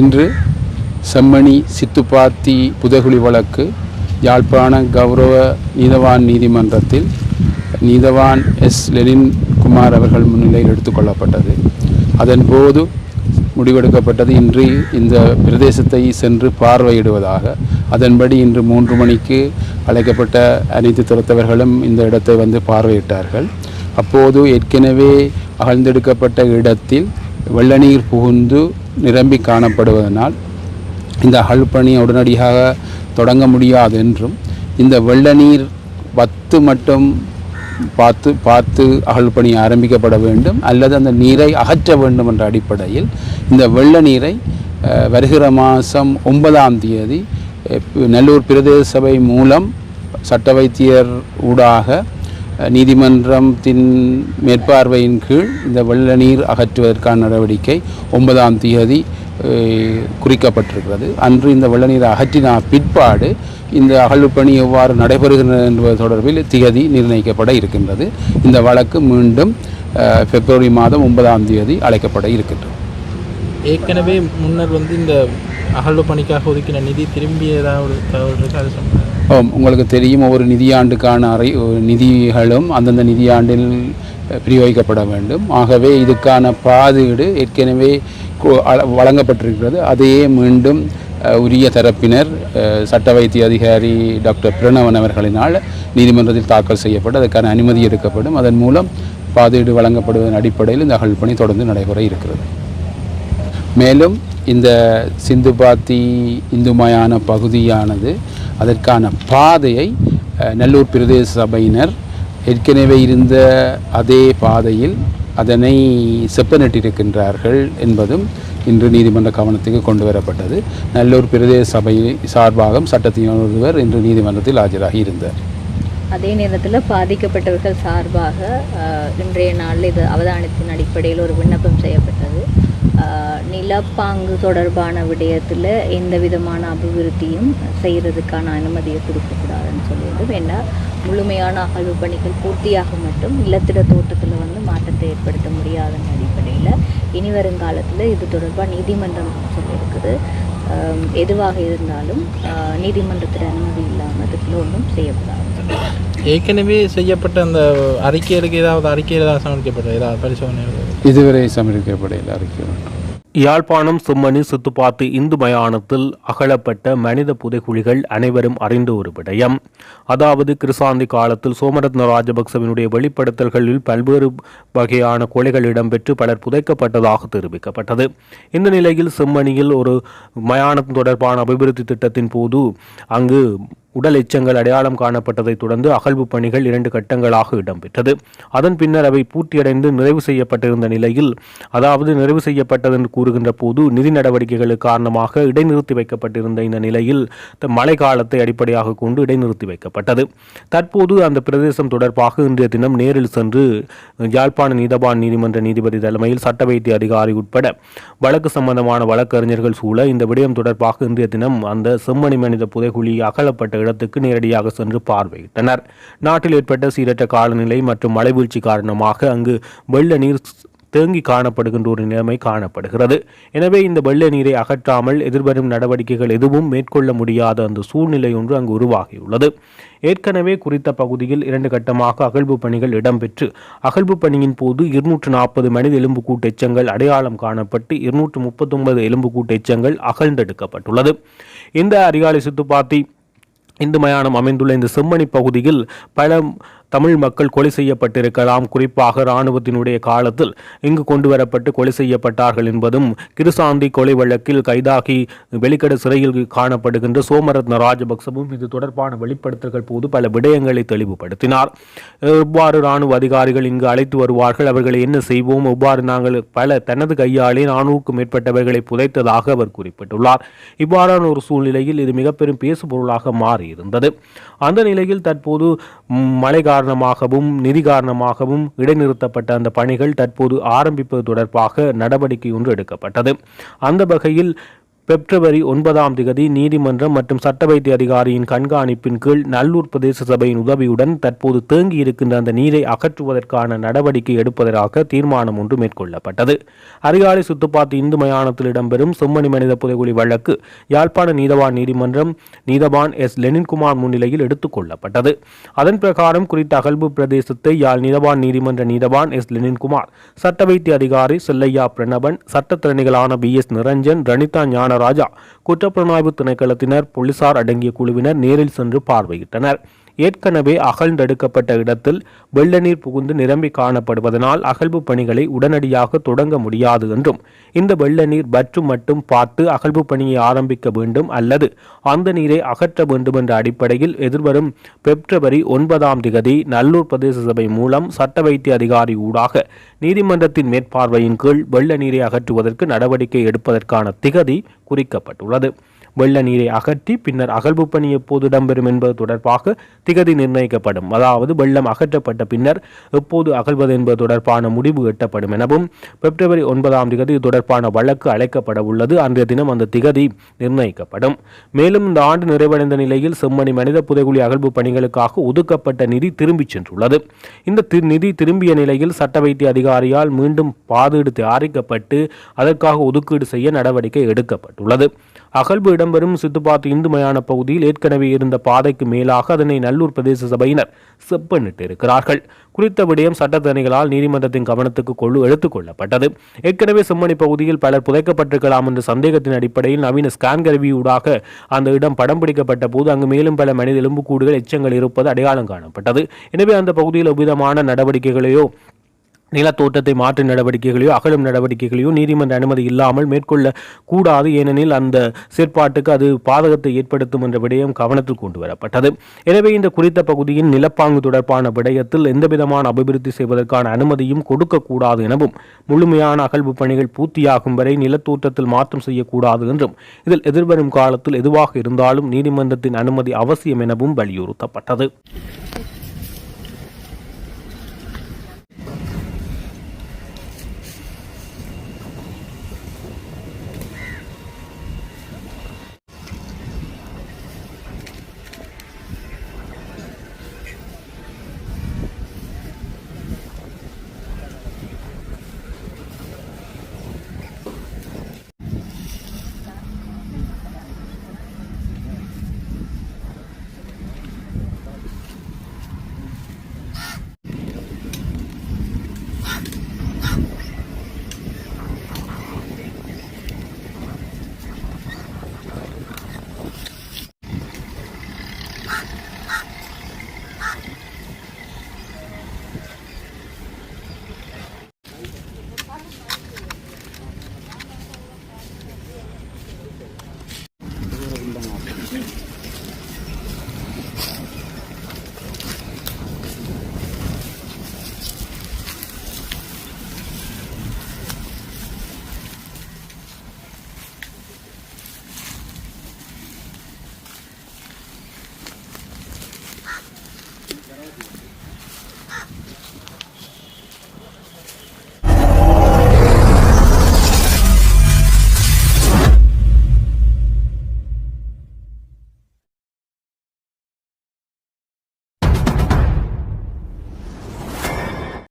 இன்று செம்மணி சித்துப்பாத்தி புதகுழி வழக்கு யாழ்ப்பாண கௌரவ நீதவான் நீதிமன்றத்தில் நீதவான் எஸ். லெனின் குமார் அவர்கள் முன்னிலையில் எடுத்துக்கொள்ளப்பட்டது அதன்போது முடிவெடுக்கப்பட்டது. இன்று இந்த பிரதேசத்தை சென்று பார்வையிடுவதாக. அதன்படி இன்று மூன்று மணிக்கு அழைக்கப்பட்ட அனைத்து துறத்தவர்களும் இந்த இடத்தை வந்து பார்வையிட்டார்கள். அப்போது ஏற்கனவே அகழ்ந்தெடுக்கப்பட்ட இடத்தில் வெள்ளநீர் புகுந்து நிரம்பி காணப்படுவதனால் இந்த அகழ்பணி உடனடியாக தொடங்க முடியாது என்றும் இந்த வெள்ள நீர் வத்து மட்டும் பார்த்து பார்த்து அகழ்பணி ஆரம்பிக்கப்பட வேண்டும் அல்லது அந்த நீரை அகற்ற வேண்டும் என்ற அடிப்படையில் இந்த வெள்ள நீரை வருகிற மாதம் ஒன்பதாம் தேதி நல்லூர் பிரதேச சபை மூலம் சட்ட வைத்தியர் ஊடாக நீதிமன்றத்தின் மேற்பார்வையின் கீழ் இந்த வெள்ள நீர் அகற்றுவதற்கான நடவடிக்கை ஒன்பதாம் தேதி குறிக்கப்பட்டிருக்கிறது. அன்று இந்த வெள்ள நீரை அகற்றின பிற்பாடு இந்த அகழ்வுப்பணி எவ்வாறு நடைபெறுகிறது என்பது தொடர்பில் திகதி நிர்ணயிக்கப்பட இருக்கின்றது. இந்த வழக்கு மீண்டும் பிப்ரவரி மாதம் ஒன்பதாம் தேதி அழைக்கப்பட இருக்கின்றது. ஏற்கனவே முன்னர் வந்து இந்த அகழ்வு பணிக்காக ஒதுக்கின நிதி திரும்பியதாக ஒரு தகவல் இருக்கு? அது சொன்னாங்க உங்களுக்கு தெரியும் ஒவ்வொரு நிதியாண்டுக்கான அறை நிதிகளும் அந்தந்த நிதியாண்டில் பிரயோகிக்கப்பட வேண்டும். ஆகவே இதுக்கான பாதீடு ஏற்கனவே வழங்கப்பட்டிருக்கிறது. அதையே மீண்டும் உரிய தரப்பினர் சட்ட வைத்திய அதிகாரி டாக்டர் பிரணவன் அவர்களினால் நீதிமன்றத்தில் தாக்கல் செய்யப்பட்டு அதற்கான அனுமதி எடுக்கப்படும். அதன் மூலம் பாதீடு வழங்கப்படுவதன் அடிப்படையில் இந்த அகழ்பணி தொடர்ந்து நடைபெற இருக்கிறது. மேலும் இந்த சிந்துபாத்தி இந்துமயான பகுதியானது அதற்கான பாதையை நல்லூர் பிரதேச சபையினர் ஏற்கனவே இருந்த அதே பாதையில் அதனை செப்பனிட்டிருக்கின்றார்கள் என்பதும் இன்று நீதிமன்ற கவனத்துக்கு கொண்டு வரப்பட்டது. நல்லூர் பிரதேச சபை சார்பாக சட்டத்தின் ஒருவர் இன்று நீதிமன்றத்தில் ஆஜராகி இருந்தார். அதே நேரத்தில் பாதிக்கப்பட்டவர்கள் சார்பாக இன்றைய நாளில் இது அவதானத்தின் அடிப்படையில் ஒரு விண்ணப்பம் செய்யப்பட்டது. நிலப்பாங்கு தொடர்பான விடயத்தில் எந்த விதமான அபிவிருத்தியும் செய்கிறதுக்கான அனுமதியை கொடுக்கக்கூடாதுன்னு சொல்லியது ஏன்னா முழுமையான அகழ்வு பணிகள் பூர்த்தியாக மட்டும் நிலத்திட தோட்டத்தில் வந்து மாற்றத்தை ஏற்படுத்த முடியாதன் அடிப்படையில் இனி வருங்காலத்தில் இது தொடர்பாக நீதிமன்றம் சொல்லியிருக்குது. எதுவாக இருந்தாலும் நீதிமன்றத்தில் அனுமதி இல்லாமல் அதுக்குள்ள ஒன்றும் செய்யக்கூடாது ஏற்கனவே செய்யப்பட்ட அந்த அறிக்கைகளுக்கு ஏதாவது அறிக்கையில் ஏதாவது சமர்ப்பிக்கப்பட்டது ஏதாவது பரிசோதனை? இதுவரை சமர்ப்பிக்கப்படையில் அறிக்கை யாழ்ப்பாணம் செம்மணி சித்துப்பாத்து இந்து மயானத்தில் அகழப்பட்ட மனித புதைகுழிகள் அனைவரும் அறிந்த ஒரு விடயம். அதாவது கிருசாந்தி காலத்தில் சோமரத்ன ராஜபக்சவினுடைய வெளிப்படுத்தல்களில் பல்வேறு வகையான கொலைகள் இடம்பெற்று பலர் புதைக்கப்பட்டதாக தெரிவிக்கப்பட்டது. இந்த நிலையில் செம்மணியில் ஒரு மயானம் தொடர்பான அபிவிருத்தி திட்டத்தின் போது அங்கு உடல் எச்சங்கள் அடையாளம் காணப்பட்டதைத் தொடர்ந்து அகழ்வு பணிகள் இரண்டு கட்டங்களாக இடம்பெற்றது. அதன் பின்னர் அவை பூர்த்தியடைந்து நிறைவு செய்யப்பட்டிருந்த நிலையில் அதாவது நிறைவு செய்யப்பட்டது என்று கூறுகின்ற போது நிதி நடவடிக்கைகள் காரணமாக இடைநிறுத்தி வைக்கப்பட்டிருந்த இந்த நிலையில் த- மழை காலத்தை அடிப்படையாக கொண்டு இடைநிறுத்தி வைக்கப்பட்டது. தற்போது அந்த பிரதேசம் தொடர்பாக இன்றைய தினம் நேரில் சென்று யாழ்ப்பாண நீதவான் நீதிமன்ற நீதிபதி தலைமையில் சட்ட வைத்திய அதிகாரி உட்பட வழக்கு சம்பந்தமான வழக்கறிஞர்கள் சூழ இந்த விடயம் தொடர்பாக இன்றைய தினம் அந்த செம்மணி மனித புதைகுழி அகலப்பட்ட இடத்துக்கு நேரடியாக சென்று பார்வையிட்டனர். நாட்டில் ஏற்பட்ட சீரற்ற காலநிலை மற்றும் மழைவீழ்ச்சி காரணமாக அங்கு வெள்ள நீர் தேங்கி காணப்படுகின்ற ஒரு நிலைமை காணப்படுகிறது. எனவே இந்த வெள்ள நீரை அகற்றாமல் எதிர்வரும் நடவடிக்கைகள் எதுவும் மேற்கொள்ள முடியாத அந்த சூழ்நிலை ஒன்று அங்கு உருவாகியுள்ளது. ஏற்கனவே குறித்த பகுதியில் இரண்டு கட்டமாக அகழ்வு பணிகள் இடம்பெற்று அகழ்வு பணியின் போது இருநூற்று நாற்பது மனித எலும்புக்கூட்டு எச்சங்கள் அடையாளம் காணப்பட்டு இருநூற்று முப்பத்தொன்பது எலும்புக்கூட்டு எச்சங்கள் அகழ்ந்தெடுக்கப்பட்டுள்ளது. இந்த அரிகாலை சுத்துப்பாத்தி இந்து மயானம் அமைந்துள்ள இந்த செம்மணி பகுதியில் பல தமிழ் மக்கள் கொலை செய்யப்பட்டிருக்கலாம். குறிப்பாக இராணுவத்தினுடைய காலத்தில் இங்கு கொண்டு வரப்பட்டு கொலை செய்யப்பட்டார்கள் என்பதும் கிருசாந்தி கொலை வழக்கில் கைதாகி வெளிக்கட சிறையில் காணப்படுகின்ற சோமரத்ன ராஜபக்சவும் இது தொடர்பான வெளிப்படுத்தல்கள் போது பல விடயங்களை தெளிவுபடுத்தினார். எவ்வாறு இராணுவ அதிகாரிகள் இங்கு அழைத்து வருவார்கள். அவர்களை என்ன செய்வோம்? எவ்வாறு நாங்கள் பல தனது கையாலே நானூறுக்கும் மேற்பட்டவர்களை புதைத்ததாக அவர் குறிப்பிட்டுள்ளார். இவ்வாறான ஒரு சூழ்நிலையில் இது மிக பெரும் பேசுபொருளாக மாறியிருந்தது. அந்த நிலையில் தற்போது மழை காரணம் காரணமாகவும் நிதி காரணமாகவும் இடைநிறுத்தப்பட்ட அந்த பணிகள் தற்போது ஆரம்பிப்பது தொடர்பாக நடவடிக்கை ஒன்று எடுக்கப்பட்டது. அந்த வகையில் பிப்ரவரி ஒன்பதாம் திகதி நீதிமன்றம் மற்றும் சட்ட வைத்திய அதிகாரியின் கண்காணிப்பின் கீழ் நல்லூர் பிரதேச சபையின் உதவியுடன் தற்போது தேங்கி இருக்கின்ற அந்த நீரை அகற்றுவதற்கான நடவடிக்கை எடுப்பதற்காக தீர்மானம் ஒன்று மேற்கொள்ளப்பட்டது. அரியாலை சுத்துப்பாத்து இந்து மயானத்தில் இடம்பெறும் செம்மணி மனித புதைகுழி வழக்கு யாழ்ப்பாண நீதவான் நீதிமன்றம் நீதவான் எஸ் லெனின்குமார் முன்னிலையில் எடுத்துக் கொள்ளப்பட்டது. அதன் பிரகாரம் குறித்த அகழ்வு பிரதேசத்தை யாழ் நீதவான் நீதிமன்ற நீதவான் எஸ் லெனின்குமார் சட்ட வைத்திய அதிகாரி செல்லையா பிரணவன் சட்டத்திறனிகளான பி எஸ் நிரஞ்சன் ரணிதா ராஜா. குற்றப்புலனாய்வு திணைக்களத்தினர் போலீசார் அடங்கிய குழுவினர் நேரில் சென்று பார்வையிட்டனர். ஏற்கனவே அகழ்ந்தெடுக்கப்பட்ட இடத்தில் வெள்ள நீர் புகுந்து நிரம்பி காணப்படுவதனால் அகழ்வு பணிகளை உடனடியாக தொடங்க முடியாது என்றும் இந்த வெள்ள நீர் மட்டும் பார்த்து அகழ்வு பணியை ஆரம்பிக்க வேண்டும் அல்லது அந்த நீரை அகற்ற வேண்டும் என்ற அடிப்படையில் எதிர்வரும் பிப்ரவரி ஒன்பதாம் திகதி நல்லூர் பிரதேச சபை மூலம் சட்ட வைத்திய அதிகாரி ஊடாக நீதிமன்றத்தின் மேற்பார்வையின் கீழ் வெள்ள நீரை அகற்றுவதற்கு நடவடிக்கை எடுப்பதற்கான திகதி குறிக்கப்பட்டுள்ளது. வெள்ள நீரை அகற்றி பின்னர் அகழ்வு பணி எப்போது இடம்பெறும் என்பது தொடர்பாக திகதி நிர்ணயிக்கப்படும். அதாவது வெள்ளம் அகற்றப்பட்ட பின்னர் எப்போது அகழ்வது என்பது தொடர்பான முடிவு எட்டப்படும் எனவும் பிப்ரவரி ஒன்பதாம் திகதி தொடர்பான வழக்கு அழைக்கப்பட உள்ளது. அன்றைய தினம் அந்த திகதி நிர்ணயிக்கப்படும். மேலும் இந்த ஆண்டு நிறைவடைந்த நிலையில் செம்மணி மனித புதைகுழி அகழ்வு பணிகளுக்காக ஒதுக்கப்பட்ட நிதி திரும்பிச் சென்றுள்ளது. இந்த தி- நிதி திரும்பிய நிலையில் சட்ட வைத்திய அதிகாரியால் மீண்டும் பாதீடு தயாரிக்கப்பட்டு அதற்காக ஒதுக்கீடு செய்ய நடவடிக்கை எடுக்கப்பட்டுள்ளது. அகழ்வு இடம்பெறும் சித்துப்பாத்து இந்து மயான பகுதியில் ஏற்கனவே இருந்த பாதைக்கு மேலாக அதனை நல்லூர் பிரதேச சபையினர் செப்பனிட்டு இருக்கிறார்கள். குறித்த விடயம் சட்டத்தரணிகளால் நீதிமன்றத்தின் கவனத்துக்கு கொள்ளு எடுத்துக் கொள்ளப்பட்டது. ஏற்கனவே செம்மணி பகுதியில் பலர் புதைக்கப்பட்டிருக்கலாம் என்ற சந்தேகத்தின் அடிப்படையில் நவீன ஸ்கேன் கருவியூடாக அந்த இடம் படம் பிடிக்கப்பட்ட போது அங்கு மேலும் பல மனித எலும்புக்கூடுகள் எச்சங்கள் இருப்பது அடையாளம் காணப்பட்டது. எனவே அந்த பகுதியில் எவ்விதமான நடவடிக்கைகளையோ நிலத்தோட்டத்தை மாற்று நடவடிக்கைகளையோ அகலும் நடவடிக்கைகளையோ நீதிமன்ற அனுமதி இல்லாமல் மேற்கொள்ள கூடாது ஏனெனில் அந்த செயற்பாட்டுக்கு அது பாதகத்தை ஏற்படுத்தும் என்ற விடயம் கவனத்தில் கொண்டு வரப்பட்டது. எனவே இந்த குறித்த பகுதியின் நிலப்பாங்கு தொடர்பான விடயத்தில் எந்தவிதமான அபிவிருத்தி செய்வதற்கான அனுமதியும் கொடுக்கக்கூடாது எனவும் முழுமையான அகழ்வு பணிகள் பூர்த்தியாகும் வரை நிலத்தோட்டத்தில் மாற்றம் செய்யக்கூடாது என்றும் இதில் எதிர்வரும் காலத்தில் எதுவாக இருந்தாலும் நீதிமன்றத்தின் அனுமதி அவசியம் எனவும் வலியுறுத்தப்பட்டது.